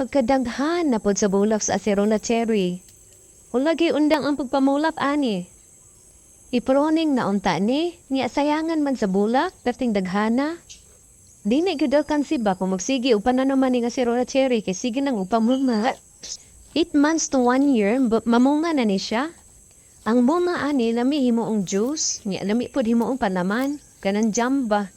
Pagkadaghan na pod sa bulak sa Acerona Cherry. Ulagi undang ang pagpamulak ani. Iproning na unta ni, niya sayangan man sa bulak, perting daghana. Di na gudalkan si ba kung upan na naman ni nga Acerona Cherry kay sige nang upamulma. Eight months to one year, mamunga na ni siya. Ang bunga ani lami himoong juice, niya lami pod himoong panaman, kanang jamba.